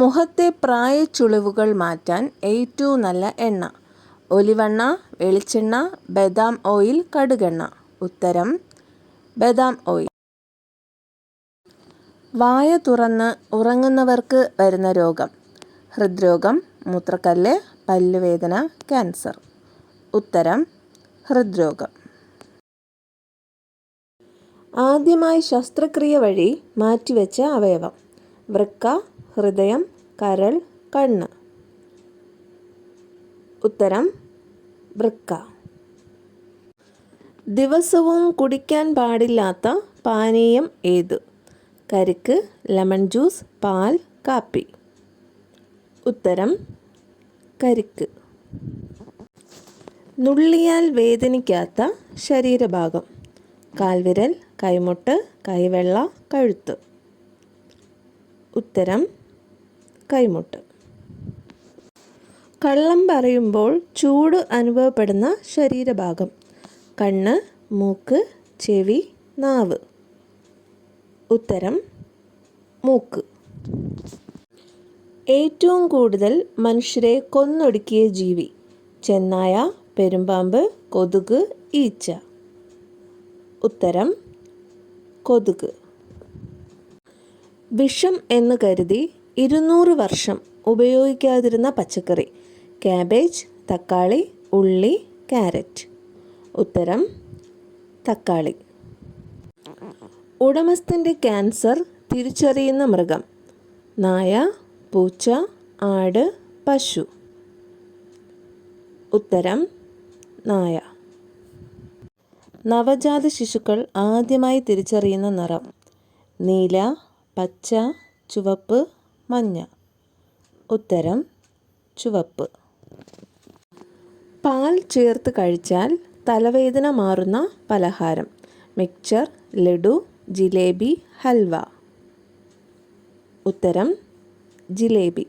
മുഖത്തെ പ്രായച്ചുളിവുകൾ മാറ്റാൻ ഏറ്റവും നല്ല എണ്ണ. ഒലിവെണ്ണ വെളിച്ചെണ്ണ ബദാം ഓയിൽ കടുകെണ്ണ. ഉത്തരം ബദാം ഓയിൽ. വായ തുറന്ന് ഉറങ്ങുന്നവർക്ക് വരുന്ന രോഗം. ഹൃദ്രോഗം മൂത്രക്കല്ല് പല്ലുവേദന ക്യാൻസർ. ഉത്തരം ഹൃദ്രോഗം. ആദ്യമായി ശസ്ത്രക്രിയ വഴി മാറ്റിവെച്ച അവയവം. വൃക്ക ഹൃദയം കരൾ കണ്ണ്. ഉത്തരം വൃക്ക. ദിവസവും കുടിക്കാൻ പാടില്ലാത്ത പാനീയം ഏത്? കരിക്ക് ലെമൺ ജ്യൂസ് പാൽ കാപ്പി. ഉത്തരം കരിക്ക്. നുള്ളിയാൽ വേദനിക്കാത്ത ശരീരഭാഗം. കാൽവിരൽ കൈമുട്ട് കൈവെള്ള കഴുത്ത്. ഉത്തരം കൈമുട്ട്. കള്ളം പറയുമ്പോൾ ചൂട് അനുഭവപ്പെടുന്ന ശരീരഭാഗം. കണ്ണ് മൂക്ക് ചെവി നാവ്. ഉത്തരം മൂക്ക്. ഏറ്റവും കൂടുതൽ മനുഷ്യരെ കൊന്നൊടുക്കിയ ജീവി ചെന്നായ പെരുമ്പാമ്പ് കൊതുക് ഈച്ച. ഉത്തരം കൊതുക്. വിഷം എന്ന് കരുതി ഇരുന്നൂറ് വർഷം ഉപയോഗിക്കാതിരുന്ന പച്ചക്കറി. ക്യാബേജ് തക്കാളി ഉള്ളി ക്യാരറ്റ്. ഉത്തരം തക്കാളി. ഉടമസ്ഥന്റെ ക്യാൻസർ തിരിച്ചറിയുന്ന മൃഗം. നായ പൂച്ച ആട് പശു. ഉത്തരം നായ. നവജാത ശിശുക്കൾ ആദ്യമായി തിരിച്ചറിയുന്ന നിറം. നീല പച്ച ചുവപ്പ് മഞ്ഞ. ഉത്തരം ചുവപ്പ്. പാൽ ചേർത്ത് കഴിച്ചാൽ തലവേദന മാറുന്ന പലഹാരം. മിക്ചർ ലഡു ജിലേബി ഹൽവ. ഉത്തരം ജിലേബി.